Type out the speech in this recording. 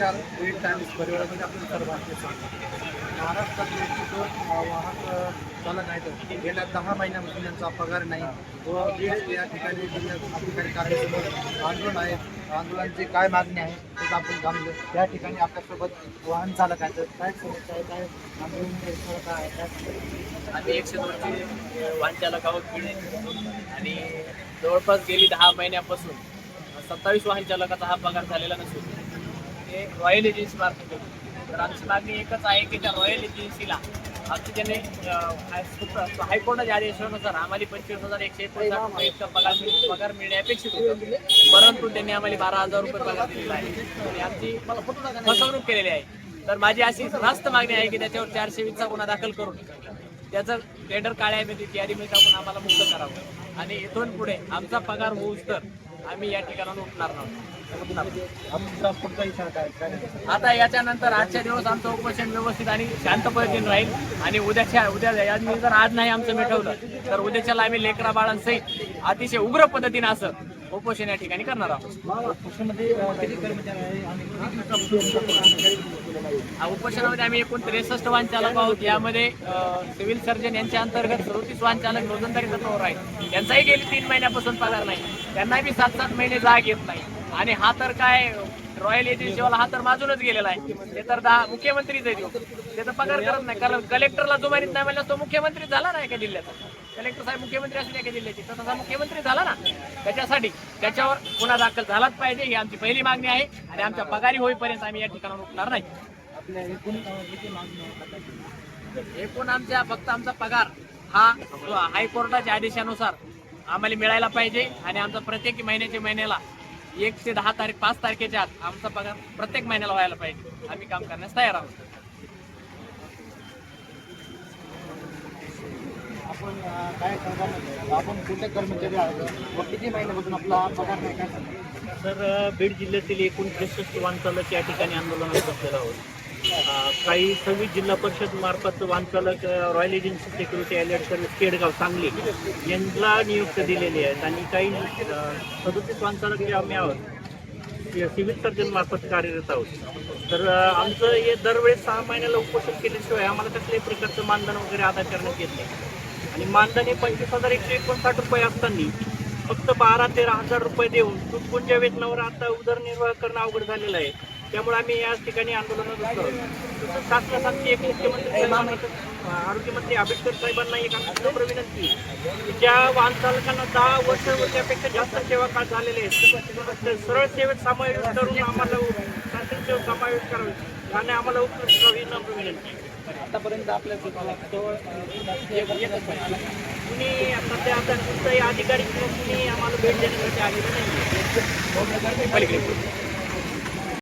नमस्कार बीड टाइम्स परिवारामध्ये आपलं सर्वांचे स्वागत. महाराष्ट्रात दोन वाहक चालक आहेत. गेल्या दहा महिन्यापासून त्यांचा पगार नाही व या ठिकाणी जिल्ह्यात ठिकाणी कार्यासमोर आंदोलन आहे. आंदोलनाची काय मागणी आहे ते आपण जाणलं त्या ठिकाणी आपल्यासोबत वाहन चालक आहेत. काय समस्या आहे काय आंदोलन काय आहे? काय आम्ही एकशे दोनचे वाहनचालक आहोत आणि जवळपास गेली दहा महिन्यापासून सत्तावीस वाहन चालकाचा हा पगार झालेला नसून ते रॉयल एजन्सी मार्फत होते. तर आमची मागणी एकच आहे की त्या रॉयल एजन्सीला आमची त्याने हायकोर्टाच्या आदेशानुसार आम्हाला पंचवीस हजार एकशे एकोणसाठ रुपये इतका पगार पगार मिळणे अपेक्षित होतं. परंतु त्यांनी आम्हाला बारा हजार रुपये पगार दिलेला आहे. आणि आमची फसवणूक केलेली आहे. तर माझी अशी रास्त मागणी आहे की त्याच्यावर चारशे वीसचा गुन्हा दाखल करून त्याचं टेंडर काळ्यामध्ये यादीमध्ये टाकून आम्हाला मुक्त करावं. आणि इथून पुढे आमचा पगार होऊच तर आम्ही या ठिकाणाहून उठणार नव्हतो. आमचा पुढचा इशारा काय? काय आता याच्यानंतर आजच्या दिवस आमचं उपोषण व्यवस्थित आणि शांत पद्धतीने राहील. आणि उद्याच्या उद्या यांनी जर आज नाही आमचं मिटवलं तर उद्याच्याला आम्ही लेकरा बाळांसहित अतिशय उग्र पद्धतीने असं उपोषण या ठिकाणी करणार आहोत. उपोषणामध्ये आम्ही एकूण त्रेसष्ट वाहन चालक आहोत. यामध्ये सिव्हिल सर्जन यांच्या अंतर्गत सदोतीस वाहन चालक रोजंदारी तत्वावर आहेत. त्यांचाही गेली तीन महिन्यापासून पगार नाही. त्यांनाही सात सात महिने जाग येत नाही. आणि हा तर काय रॉयल एजन्सीवाला हा तर माजूनच गेलेला आहे. ते तर दहा मुख्यमंत्रीच आहे तो. ते तर पगार करत नाही कारण कलेक्टरला जो मानित नाही म्हणलं तो मुख्यमंत्री झाला ना एका जिल्ह्याचा. कलेक्टर साहेब मुख्यमंत्री असले एका जिल्ह्याचे. तर तसा मुख्यमंत्री झाला ना. त्याच्यासाठी त्याच्यावर गुन्हा दाखल झालाच पाहिजे ही आमची पहिली मागणी आहे. आणि आमच्या पगारी होईपर्यंत आम्ही या ठिकाणावर उठणार नाही. एकूण आमच्या फक्त आमचा पगार हा हायकोर्टाच्या आदेशानुसार आम्हाला मिळायला पाहिजे. आणि आमचा प्रत्येक महिन्याच्या महिन्याला एक ते दहा तारीख पाच तारखेच्या आत आमचा पगार प्रत्येक महिन्याला व्हायला पाहिजे. आम्ही काम करण्यास तयार आहोत. आपण काय आपण कुठे कर्मचारी आहोत? किती महिन्यापासून आपला पगार नाही काय सांगाल तर अ, बीड जिल्ह्यातील एकूण त्रेसष्ट वाहनचालक या ठिकाणी आंदोलनात बसलेला आहोत. काही सव्वीस जिल्हा परिषद मार्फत वाहनचालक royal agency security alert service Kedgaon Sangli यांना नियुक्त दिलेली आहेत. आणि काही अ, सदोतीस वाहनचालक जे आम्ही आहोत सिव्हिल सर्जन मार्फत कार्यरत आहोत. तर आमचं हे दरवेळेस सहा महिन्याला उपोषण केल्याशिवाय आम्हाला कसल्याही प्रकारचं मानधन वगैरे अदा करण्यात येत नाही. आणि मानधन हे पंचवीस हजार एकशे एकोणसाठ रुपये असताना फक्त बारा तेरा हजार रुपये देऊन तुटपुंच्या वेतनावर आता उदरनिर्वाह करणं अवघड झालेलं आहे. त्यामुळे आम्ही या ठिकाणी बसलो आहोत. तसंच शासनासाठी एक मुख्यमंत्री आरोग्यमंत्री आंबेडकर साहेबांना एक आमची विनंती ज्या वाहन चालकांना दहा वर्ष त्यापेक्षा जास्त सेवा काळ झालेले आहेत सरळ सेवेत समावेश करून आम्हाला शासन सेवेत समावेश करावे आणि आम्हाला उपलब्ध करावी ही नम्र विनंती. आतापर्यंत आपल्या जवळ कुणी सध्या आता कोणताही अधिकारी किंवा कुणी आम्हाला भेट देण्यासाठी आलेलं नाही पलीकडे